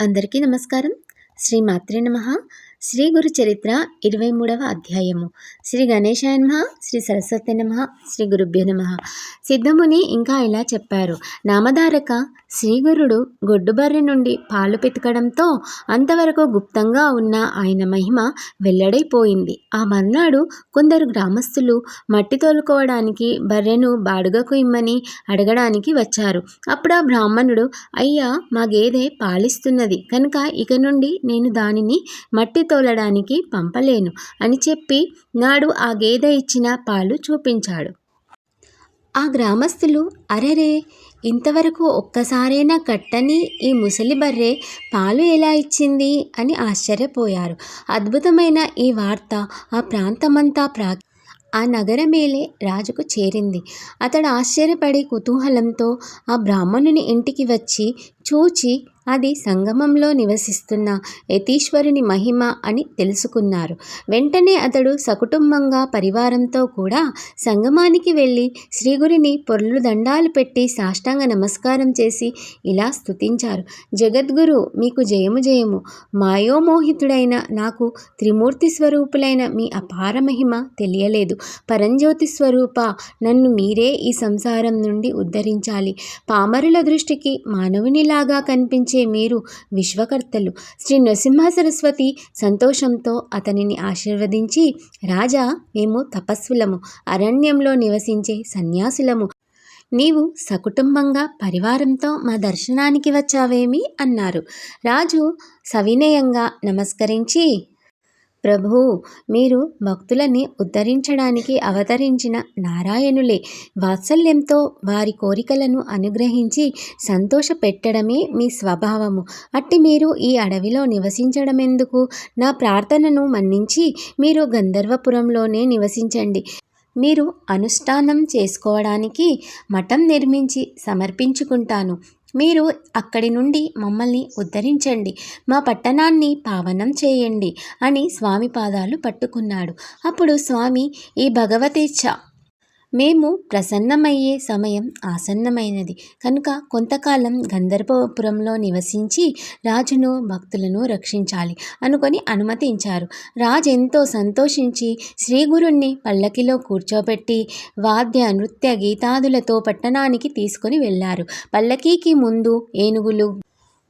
అందరికీ నమస్కారం. శ్రీ మాత్రే నమ. శ్రీ గురు చరిత్ర ఇరవై మూడవ అధ్యాయము. శ్రీ గణేశాయ నమ శ్రీ సరస్వతి నమ శ్రీ గురుభ్యో నమ. సిద్ధముని ఇంకా ఇలా చెప్పారు. నామధారక శ్రీగురుడు గొడ్డుబర్రె నుండి పాలు పితకడంతో అంతవరకు గుప్తంగా ఉన్న ఆయన మహిమ వెల్లడైపోయింది. ఆ మర్నాడు కొందరు గ్రామస్తులు మట్టి తోలుకోవడానికి బర్రెను బాడుగకు ఇమ్మని అడగడానికి వచ్చారు. అప్పుడు ఆ బ్రాహ్మణుడు అయ్యా మా గేదె పాలిస్తున్నది కనుక ఇక నుండి నేను దానిని మట్టి తోలడానికి పంపలేను అని చెప్పి నాడు ఆ గేదె ఇచ్చిన పాలు చూపించాడు. ఆ గ్రామస్తులు అరెరే ఇంతవరకు ఒక్కసారైనా కట్టని ఈ ముసలి బర్రె పాలు ఎలా ఇచ్చింది? అని ఆశ్చర్యపోయారు. అద్భుతమైన ఈ వార్త ఆ ప్రాంతమంతా ప్రా ఆ నగరమేలే రాజుకు చేరింది. అతడు ఆశ్చర్యపడి కుతూహలంతో ఆ బ్రాహ్మణుని ఇంటికి వచ్చి చూచి అది సంగమంలో నివసిస్తున్న యతీశ్వరుని మహిమ అని తెలుసుకున్నారు. వెంటనే అతడు సకుటుంబంగా పరివారంతో కూడా సంగమానికి వెళ్ళి శ్రీగురిని పొర్లు దండాలు పెట్టి సాష్టాంగ నమస్కారం చేసి ఇలా స్తుతించారు. జగద్గురు మీకు జయము జయము. మాయోమోహితుడైన నాకు త్రిమూర్తి స్వరూపులైన మీ అపార మహిమ తెలియలేదు. పరంజ్యోతి స్వరూప నన్ను మీరే ఈ సంసారం నుండి ఉద్ధరించాలి. పామరుల దృష్టికి మానవునిలాగా కనిపించే మీరు విశ్వకర్తలు. శ్రీ నరసింహ సరస్వతి సంతోషంతో అతనిని ఆశీర్వదించి రాజా మేము తపస్సులము అరణ్యంలో నివసించే సన్యాసులము. నీవు సకుటుంబంగా పరివారంతో మా దర్శనానికి వచ్చావేమి? అన్నారు. రాజు సవినయంగా నమస్కరించి ప్రభు మీరు భక్తులని ఉద్ధరించడానికి అవతరించిన నారాయణులే. వాత్సల్యంతో వారి కోరికలను అనుగ్రహించి సంతోష పెట్టడమే మీ స్వభావము. అట్టి మీరు ఈ అడవిలో నివసించడమెందుకు? నా ప్రార్థనను మన్నించి మీరు గంధర్వపురంలోనే నివసించండి. మీరు అనుష్ఠానం చేసుకోవడానికి మఠం నిర్మించి సమర్పించుకుంటాను. మీరు అక్కడి నుండి మమ్మల్ని ఉద్ధరించండి. మా పట్టణాన్ని పావనం చేయండి అని స్వామి పాదాలు పట్టుకున్నాడు. అప్పుడు స్వామి ఈ భగవతేచ్ఛ మేము ప్రసన్నమయ్యే సమయం ఆసన్నమైనది. కనుక కొంతకాలం గంధర్వపురంలో నివసించి రాజును భక్తులను రక్షించాలి అనుకొని అనుమతించారు. రాజు ఎంతో సంతోషించి శ్రీగురుణ్ణి పల్లకిలో కూర్చోబెట్టి వాద్య నృత్య గీతాదులతో పట్టణానికి తీసుకొని వెళ్ళారు. పల్లకీకి ముందు ఏనుగులు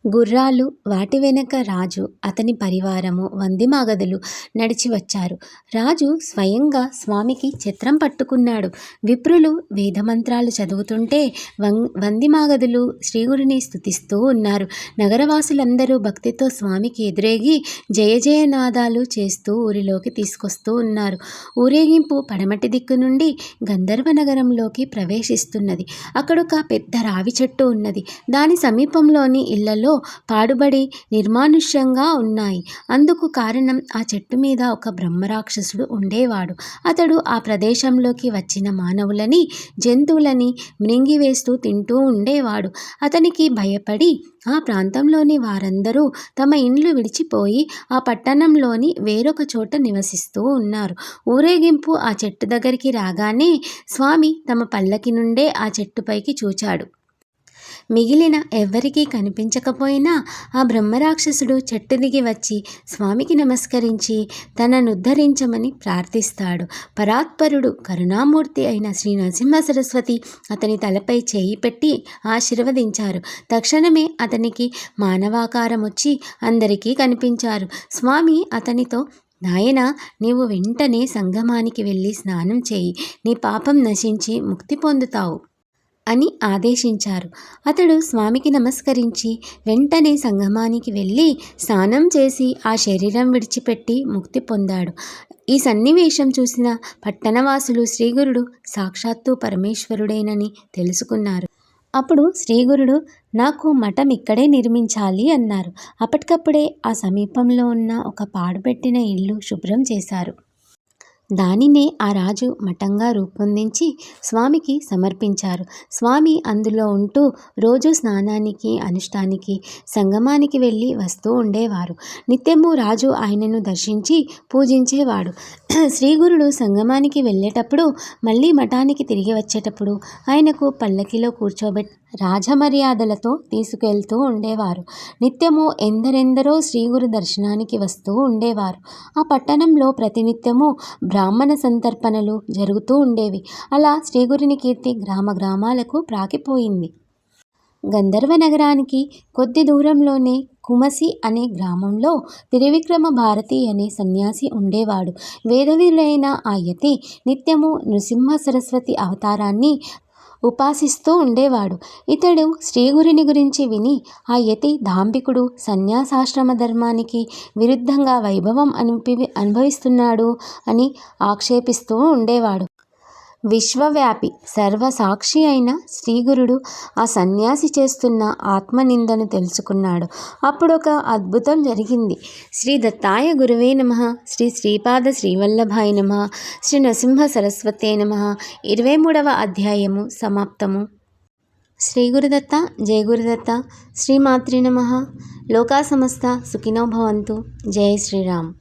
గుర్రాలు వాటి వెనక రాజు అతని పరివారము వందిమాగదులు నడిచి వచ్చారు. రాజు స్వయంగా స్వామికి చిత్రం పట్టుకున్నాడు. విప్రులు వేదమంత్రాలు చదువుతుంటే వం వందిమాగదులు శ్రీగురిని స్థుతిస్తూ ఉన్నారు. నగరవాసులందరూ భక్తితో స్వామికి ఎదురేగి జయ జయనాదాలు చేస్తూ ఊరిలోకి తీసుకొస్తూ ఉన్నారు. ఊరేగింపు పడమటి దిక్కు నుండి గంధర్వ నగరంలోకి ప్రవేశిస్తున్నది. అక్కడొక పెద్ద రావి చెట్టు ఉన్నది. దాని సమీపంలోని ఇళ్ళలో పాడుబడి నిర్మానుష్యంగా ఉన్నాయి. అందుకు కారణం ఆ చెట్టు మీద ఒక బ్రహ్మరాక్షసుడు ఉండేవాడు. అతడు ఆ ప్రదేశంలోకి వచ్చిన మానవులని జంతువులని మృంగివేస్తూ తింటూ ఉండేవాడు. అతనికి భయపడి ఆ ప్రాంతంలోని వారందరూ తమ ఇండ్లు విడిచిపోయి ఆ పట్టణంలోని వేరొక చోట నివసిస్తూ ఉన్నారు. ఊరేగింపు ఆ చెట్టు దగ్గరికి రాగానే స్వామి తమ పల్లకి నుండే ఆ చెట్టుపైకి చూచాడు. మిగిలిన ఎవ్వరికీ కనిపించకపోయినా ఆ బ్రహ్మరాక్షసుడు చెట్టు దిగి వచ్చి స్వామికి నమస్కరించి తనను ఉద్ధరించమని ప్రార్థిస్తాడు. పరాత్పరుడు కరుణామూర్తి అయిన శ్రీ నరసింహ సరస్వతి అతని తలపై చేయి పెట్టి ఆశీర్వదించారు. తక్షణమే అతనికి మానవాకారం వచ్చి అందరికీ కనిపించారు. స్వామి అతనితో నాయన నీవు వెంటనే సంగమానికి వెళ్ళి స్నానం చేయి. నీ పాపం నశించి ముక్తి పొందుతావు. అని ఆదేశించారు. అతడు స్వామికి నమస్కరించి వెంటనే సంగమానికి వెళ్ళి స్నానం చేసి ఆ శరీరం విడిచిపెట్టి ముక్తి పొందాడు. ఈ సన్నివేశం చూసిన పట్టణవాసులు శ్రీగురుడు సాక్షాత్తు పరమేశ్వరుడేనని తెలుసుకున్నారు. అప్పుడు శ్రీగురుడు నాకు మఠం ఇక్కడే నిర్మించాలి అన్నారు. అప్పటికప్పుడే ఆ సమీపంలో ఉన్న ఒక పాడుపెట్టిన ఇల్లు శుభ్రం చేశారు. దానినే ఆ రాజు మఠంగా రూపొందించి స్వామికి సమర్పించారు. స్వామి అందులో ఉంటూ రోజు స్నానానికి అనుష్ఠానికి సంగమానికి వెళ్ళి వస్తూ ఉండేవారు. నిత్యము రాజు ఆయనను దర్శించి పూజించేవాడు. శ్రీగురుడు సంగమానికి వెళ్ళేటప్పుడు మళ్ళీ మఠానికి తిరిగి వచ్చేటప్పుడు ఆయనకు పల్లకిలో కూర్చోబెట్టి రాజమర్యాదలతో తీసుకెళ్తూ ఉండేవారు. నిత్యము ఎందరెందరో శ్రీగురు దర్శనానికి వస్తూ ఉండేవారు. ఆ పట్టణంలో ప్రతినిత్యము బ్రాహ్మణ సంతర్పణలు జరుగుతూ ఉండేవి. అలా శ్రీగురిని కీర్తి గ్రామ గ్రామాలకు ప్రాకిపోయింది. గంధర్వ నగరానికి కొద్ది దూరంలోనే కుమసి అనే గ్రామంలో త్రివిక్రమ భారతి అనే సన్యాసి ఉండేవాడు. వేదవిధులైన ఆ యతి నిత్యము నృసింహ సరస్వతి అవతారాన్ని ఉపాసిస్తూ ఉండేవాడు. ఇతడు శ్రీగురిని గురించి విని ఆ యతి దాంభికుడు సన్యాసాశ్రమ ధర్మానికి విరుద్ధంగా వైభవం అనిపి అనుభవిస్తున్నాడు అని ఆక్షేపిస్తూ ఉండేవాడు. విశ్వవ్యాపి సర్వసాక్షి అయిన శ్రీగురుడు ఆ సన్యాసి చేస్తున్న ఆత్మనిందను తెలుసుకున్నాడు. అప్పుడు ఒక అద్భుతం జరిగింది. శ్రీ దత్తాయ గురువే నమ శ్రీ శ్రీపాద శ్రీవల్లభాయ నమ శ్రీ నరసింహ సరస్వతే నమ. ఇరవై మూడవ అధ్యాయము సమాప్తము. శ్రీ గురుదత్త జయ గురుదత్త శ్రీమాతృ నమ. లోకా సమస్త సుఖినో భవంతు. జయ శ్రీరామ్.